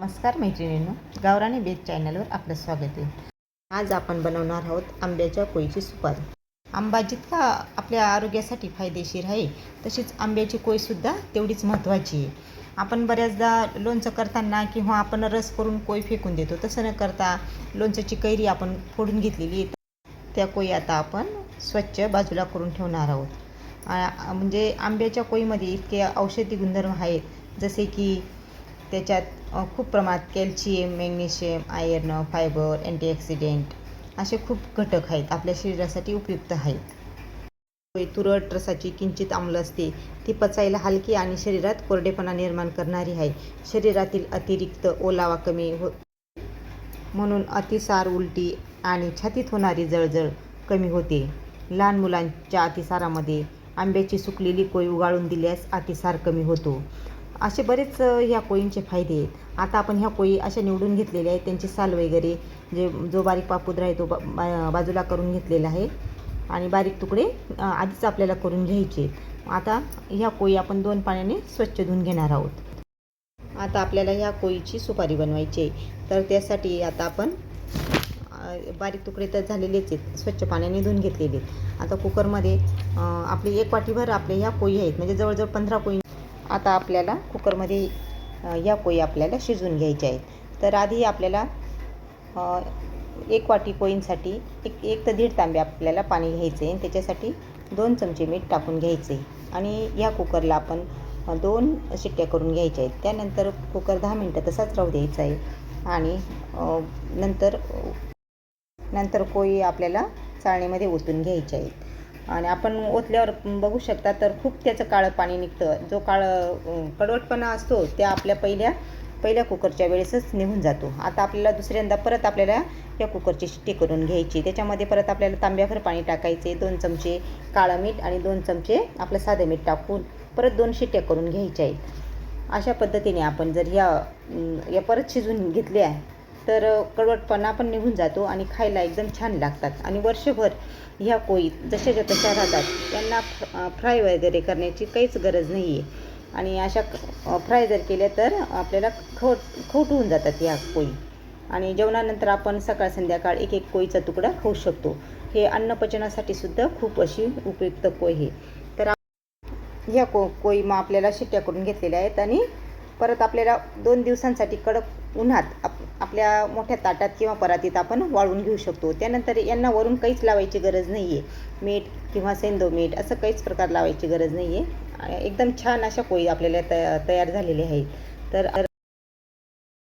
नमस्कार मैत्रिणींनो गावराणी बेक चॅनलवर आपलं स्वागत आहे. आज आपण बनवणार आहोत आंब्याच्या कोळीची सुपारी. आंबा जितका आपल्या आरोग्यासाठी फायदेशीर आहे तशीच आंब्याची कोयसुद्धा तेवढीच महत्त्वाची आहे. आपण बऱ्याचदा लोणचं करताना किंवा आपण रस करून कोय फेकून देतो तसं न करता लोणच्याची कैरी आपण फोडून घेतलेली आहे. त्या कोई आता आपण स्वच्छ बाजूला करून ठेवणार आहोत. म्हणजे आंब्याच्या कोईमध्ये इतके औषधी गुणधर्म आहेत जसे की त्याच्यात खूप प्रमाणात calcium magnesium iron fibre antioxidant असे खूप घटक आहेत आपल्या शरीरासाठी उपयुक्त आहेत. तुरट रसाची किंचित आम्ल असते ती पचायला हलकी आणि शरीरात कोरडेपणा निर्माण करणारी आहे. शरीरातील अतिरिक्त ओलावा कमी हो म्हणून अतिसार उलटी आणि छातीत होणारी जळजळ कमी होते. लहान मुलांच्या अतिसारामध्ये आंब्याची सुकलेली कोय उगाळून दिल्यास अतिसार कमी होतो. असे बरेच ह्या कोळींचे फायदे आहेत. आता आपण ह्या कोळी अशा निवडून घेतलेल्या आहेत त्यांची साल वगैरे जे जो बारीक पापुद्रा आहे तो बा बा- बाजूला करून घेतलेला आहे. आणि बारीक तुकडे आधीच आपल्याला करून घ्यायचे आता ह्या कोळी आपण दोन पाण्याने स्वच्छ धुवून घेणार आहोत. आता आपल्याला ह्या कोळीची सुपारी बनवायची आहे. तर त्यासाठी आता आपण बारीक तुकडे तर झालेलेच आहेत स्वच्छ पाण्याने धुवून घेतलेले आहेत. आता कुकरमध्ये आपली एक वाटीभर आपले ह्या कोळी आहेत. म्हणजे जवळजवळ पंधरा कोळी आता आपल्याला कुकरमध्ये या कोळी आपल्याला शिजवून घ्यायच्या आहेत. तर आधी आपल्याला एक वाटी कोळींसाठी एक एक तर दीड तांबे आपल्याला पाणी घ्यायचं आहे. त्याच्यासाठी दोन चमचे मीठ टाकून घ्यायचे आहे. आणि या कुकरला आपण दोन शिट्ट्या करून घ्यायच्या आहेत. त्यानंतर कुकर दहा मिनटं तसाच राहू द्यायचा आहे. आणि नंतर नंतर कोळी आपल्याला चाळणीमध्ये ओतून घ्यायच्या आहेत. आणि आपण ओतल्यावर बघू शकता तर खूप त्याचं काळं पाणी निघतं. जो काळं कडवटपणा असतो त्या आपल्या पहिल्या पहिल्या कुकरच्या वेळेसच निघून जातो. आता आपल्याला दुसऱ्यांदा परत आपल्याला या कुकरची शिट्टी करून घ्यायची. त्याच्यामध्ये परत आपल्याला तांब्याभर पाणी टाकायचे दोन चमचे काळं मीठ आणि दोन चमचे आपलं साधं मीठ टाकून परत दोन शिट्ट्या करून घ्यायच्या आहेत. अशा पद्धतीने आपण जर या या परत शिजून घेतल्या तर कडवटपणा पण निघून जातो आणि खायला एकदम छान लागतात. आणि वर्षभर ह्या कोळी जशाच्या तशा राहतात त्यांना फ्राय वगैरे करण्याची काहीच गरज नाही आहे आणि अशा फ्राय जर केल्या तर आपल्याला खवट खवट होऊन जातात ह्या कोळी. आणि जेवणानंतर आपण सकाळ संध्याकाळ एक एक कोळीचा तुकडा खाऊ शकतो. हे अन्नपचनासाठी सुद्धा खूप अशी उपयुक्त कोय आहे. तर ह्या को कोळी मग आपल्याला शिट्ट्या करून घेतलेल्या आहेत आणि परत आपल्याला दोन दिवसांसाठी कडक उन्हात आप आपल्या मोठ्या ताटात किंवा परातीत आपण वाळून घेऊ शकतो. त्यानंतर यांना वरून काहीच लावायची गरज नाही आहे मीठ किंवा सेंदो मीठ असं काहीच प्रकार लावायची गरज नाही आहे एकदम छान अशा कोळी आपल्याला तया तयार झालेल्या आहेत. तर